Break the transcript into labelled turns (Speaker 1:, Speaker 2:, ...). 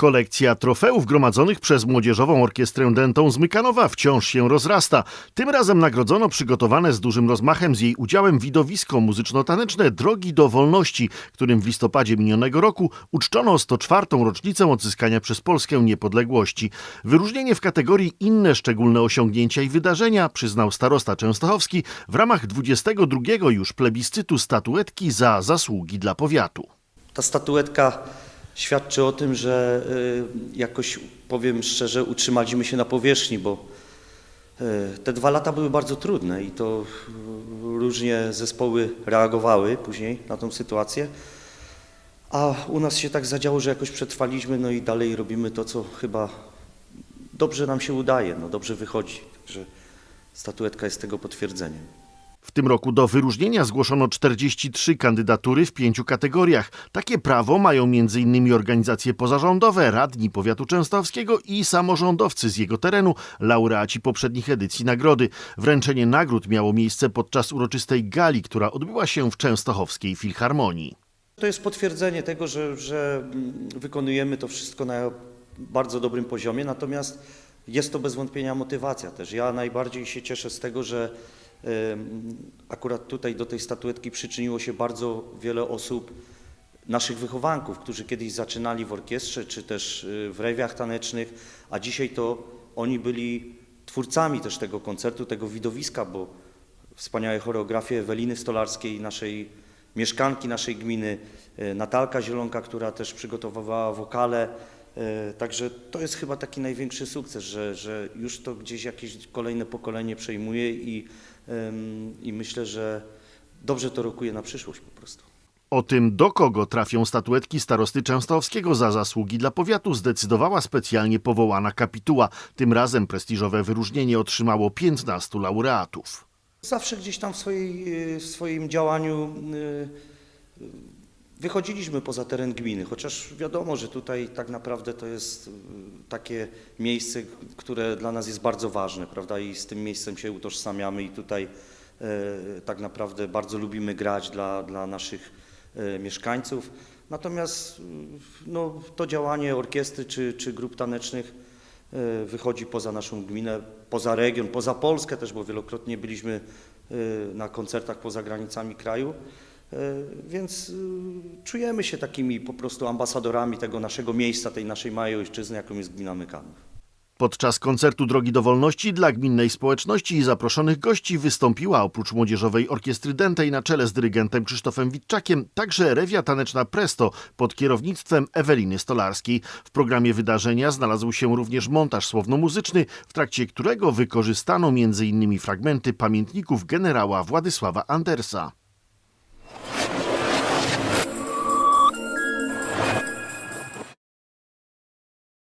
Speaker 1: Kolekcja trofeów gromadzonych przez Młodzieżową Orkiestrę Dentą z Mykanowa wciąż się rozrasta. Tym razem nagrodzono przygotowane z dużym rozmachem z jej udziałem widowisko muzyczno-taneczne Drogi do Wolności, którym w listopadzie minionego roku uczczono 104. rocznicę odzyskania przez Polskę niepodległości. Wyróżnienie w kategorii Inne szczególne osiągnięcia i wydarzenia przyznał starosta częstochowski w ramach 22 już plebiscytu statuetki za zasługi dla powiatu.
Speaker 2: Ta statuetka świadczy o tym, że y, jakoś, powiem szczerze, utrzymaliśmy się na powierzchni, bo y, te dwa lata były bardzo trudne i to y, różnie zespoły reagowały później na tą sytuację. A u nas się tak zadziało, że jakoś przetrwaliśmy, no i dalej robimy to, co chyba dobrze nam się udaje, no dobrze wychodzi. Także statuetka jest tego potwierdzeniem.
Speaker 1: W tym roku do wyróżnienia zgłoszono 43 kandydatury w pięciu kategoriach. Takie prawo mają m.in. organizacje pozarządowe, radni powiatu częstochowskiego i samorządowcy z jego terenu, laureaci poprzednich edycji nagrody. Wręczenie nagród miało miejsce podczas uroczystej gali, która odbyła się w Częstochowskiej Filharmonii.
Speaker 2: To jest potwierdzenie tego, że, że wykonujemy to wszystko na bardzo dobrym poziomie, natomiast jest to bez wątpienia motywacja też. Ja najbardziej się cieszę z tego, że akurat tutaj do tej statuetki przyczyniło się bardzo wiele osób, naszych wychowanków, którzy kiedyś zaczynali w orkiestrze czy też y, w rewiach tanecznych, a dzisiaj to oni byli twórcami też tego koncertu, tego widowiska, bo wspaniałe choreografie Eweliny Stolarskiej, naszej mieszkanki naszej gminy, e, Natalka Zielonka, która też przygotowywała wokale. E, Także to jest chyba taki największy sukces, że, że już to gdzieś jakieś kolejne pokolenie przejmuje i, i myślę, że dobrze to rokuje na przyszłość po prostu.
Speaker 1: O tym, do kogo trafią statuetki starosty częstochowskiego za zasługi dla powiatu, zdecydowała specjalnie powołana kapituła. Tym razem prestiżowe wyróżnienie otrzymało 15 laureatów.
Speaker 2: Zawsze gdzieś tam w, swojej, w swoim działaniu y, y, wychodziliśmy poza teren gminy, chociaż wiadomo, że tutaj tak naprawdę to jest y, takie miejsce, które dla nas jest bardzo ważne, prawda? I z tym miejscem się utożsamiamy i tutaj y, tak naprawdę bardzo lubimy grać dla, dla naszych y, mieszkańców. Natomiast no, to działanie orkiestry czy, czy grup tanecznych y, wychodzi poza naszą gminę, poza region, poza Polskę też, bo wielokrotnie byliśmy y, na koncertach poza granicami kraju. Y, Więc y, czujemy się takimi po prostu ambasadorami tego naszego miejsca, tej naszej małej ojczyzny, jaką jest gmina Mykanów.
Speaker 1: Podczas koncertu Drogi do Wolności dla gminnej społeczności i zaproszonych gości wystąpiła oprócz Młodzieżowej Orkiestry Dętej na czele z dyrygentem Krzysztofem Witczakiem także rewia taneczna Presto pod kierownictwem Eweliny Stolarskiej. W programie wydarzenia znalazł się również montaż słowno-muzyczny, w trakcie którego wykorzystano m.in. fragmenty pamiętników generała Władysława Andersa.